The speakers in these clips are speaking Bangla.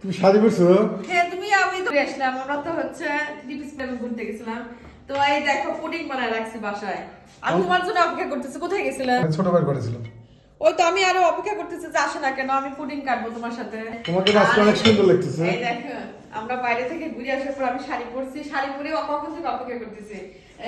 তুমি শাড়ি পরছো? হ্যাঁ তুমি আমি তো আসলাম। আমরা তো হচ্ছে ঘুরতে গেছিলাম। তো এই দেখো পুডিং বানায় রাখছি বাসায়। আমি তোমার জন্য অপেক্ষা করতেছি। কোথায় গেছিলে? ছোট ভাই করেছিলাম ওই তো আমি আরও অপেক্ষা করতেছি যে আসে না কেন আমি পুডিং কাটবো তোমার সাথে। তোমাকে আজকে অনেক সুন্দর লাগতেছে। এই দেখো আমরা বাইরে থেকে ঘুরে আসার পর আমি শাড়ি পরছি। শাড়ি পরে কখন থেকে অপেক্ষা করতেছি।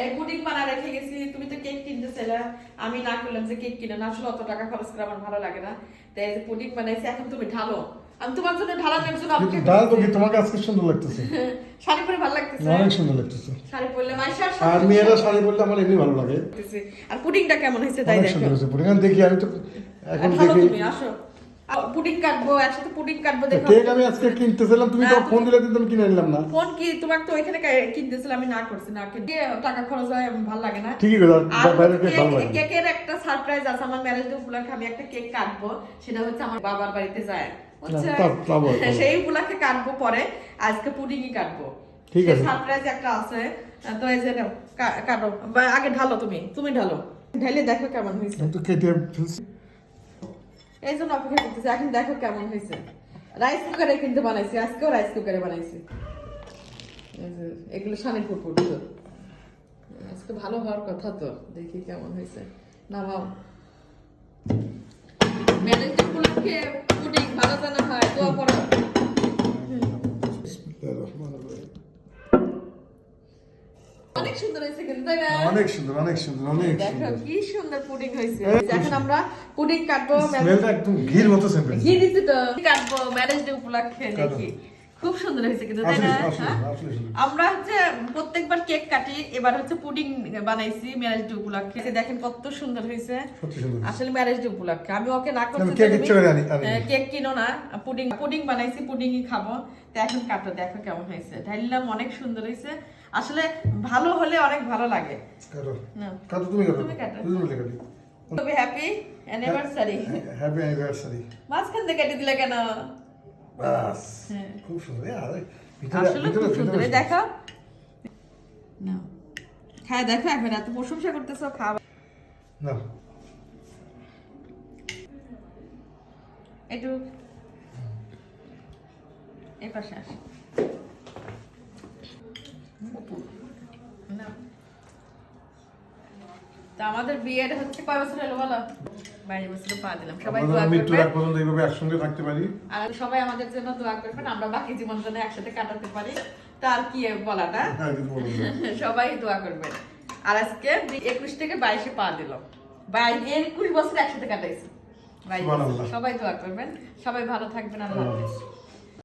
এই পুডিং বানা রেখে গেছি। তুমি তো কেক কিনতেছিলে আমি না করলাম যে কেক কিনে। না আসলে অত টাকা খরচ করে আমার ভালো লাগে না। তাই পুডিং বানাইছি এখন তুমি ঢালো। আমি তোমার জন্য ঢালানোর জন্য অপেক্ষা ডাল তো কি তোমাকে আজকে সুন্দর লাগতেছে। শাড়ি পরে ভালো লাগতেছে? অনেক সুন্দর লাগতেছে। শাড়ি পরলে মাইশার আর মেয়েরা শাড়ি পরলে আমার এমনি ভালো লাগে। আর পুডিংটা কেমন হয়েছে তাই দেখো? সুন্দর হয়েছে পুডিং। দেখি আমি তো এখন দেখি। তুমি আসো। পুডিং কাটবো একসাথে পুডিং কাটবো দেখো। কেক আমি আজকে কিনতেছিলাম তুমি তো। ফোন দিলে কিন্তু কিনে নিলাম না। ফোন কি তো ওইখানে কিনতেছিলাম আমি না করছি না টাকা খরচ হয় ভালো লাগে না। ঠিকই কথা বাইরে কেক ভালো লাগে কেকের একটা সারপ্রাইজ আছে আমার ম্যারেজ ডে উপলক্ষে আমি একটা কেক কাটবো সেটা হচ্ছে আমার বাবার বাড়িতে যায়। সেই উপলক্ষে কাটবো পরে। আজকে পুডিংই কাটবো। ঠিক আছে। সারপ্রাইজ একটা আছে। তো এই যে কাটো। আগে ঢালো তুমি তুমি ঢালো। ঢেলে দেখো কেমন হয়েছে। তো কেটে ফেলছি। এই জন্য অপেক্ষা করতেছি এখন দেখো কেমন হয়েছে। রাইস কুকারে কিন্তু বানাইছি আজকেও রাইস কুকারে বানাইছি। এগুলো পুকুর তো আজকে ভালো হওয়ার কথা তো দেখি কেমন হয়েছে। নামাও। ম্যানেজার উপলক্ষে পুডিং ভালো জানা হয় দোয়া করো। অনেক সুন্দর হয়েছে কিন্তু তাই না? অনেক সুন্দর অনেক সুন্দর অনেক দেখো কি সুন্দর পুডিং হয়েছে। এখন আমরা পুডিং কাটবো স্মেলটা একদম ঘির মতো সেন্ট ঘি দিছি তো। কাটবো ম্যারেজ ডে উপলক্ষে। দেখি। খুব সুন্দর হয়েছে কিন্তু তাই না? হ্যাঁ? আমরা হচ্ছে প্রত্যেকবার কেক কাটি এবার হচ্ছে পুডিং বানাইছি ম্যারেজ ডে উপলক্ষে। দেখেন কত সুন্দর হয়েছে। আসলে ম্যারেজ ডে উপলক্ষে। আমি ওকে না করতে কেক আনি। কেক কিনো না পুডিং পুডিং বানাইছি পুডিংই খাব। তো এখন কাটো দেখো কেমন হয়েছে। ঢাইলাম অনেক সুন্দর হয়েছে। আসলে ভালো হলে অনেক ভালো লাগে। কাটো। তুমি কাটো। তুমি কাটো। তুমি তবে হ্যাপি অ্যানিভার্সারি হ্যাপি অ্যানিভার্সারি মাঝখান থেকে কেটে দিলে কেন? বাস। হ্যাঁ। খুব সুন্দর। আরে, আসলে খুব সুন্দর। দেখো। না। হ্যাঁ দেখো এখন এত প্রশংসা করতেছো খাওয়া না। একটু এই পাশে আস। না। তা আমাদের বিয়ের হচ্ছে কয় বছর হলো বলো? বাইশ বসে পা দিলাম। সবাই দোয়া পর্যন্ত এইভাবে একসঙ্গে থাকতে পারি। আর সবাই আমাদের জন্য দোয়া করবেন আমরা বাকি জীবন যেন একসাথে কাটাতে পারি। তার কি বলাটা হ্যাঁ, বলো না। সবাই দোয়া করবেন। আর আজকে একুশ থেকে বাইশে পা দিল বাইশ একুশ বছর একসাথে কাটাইছি। সবাই দোয়া করবেন। সবাই ভালো থাকবেন আল্লাহ হাফেজ।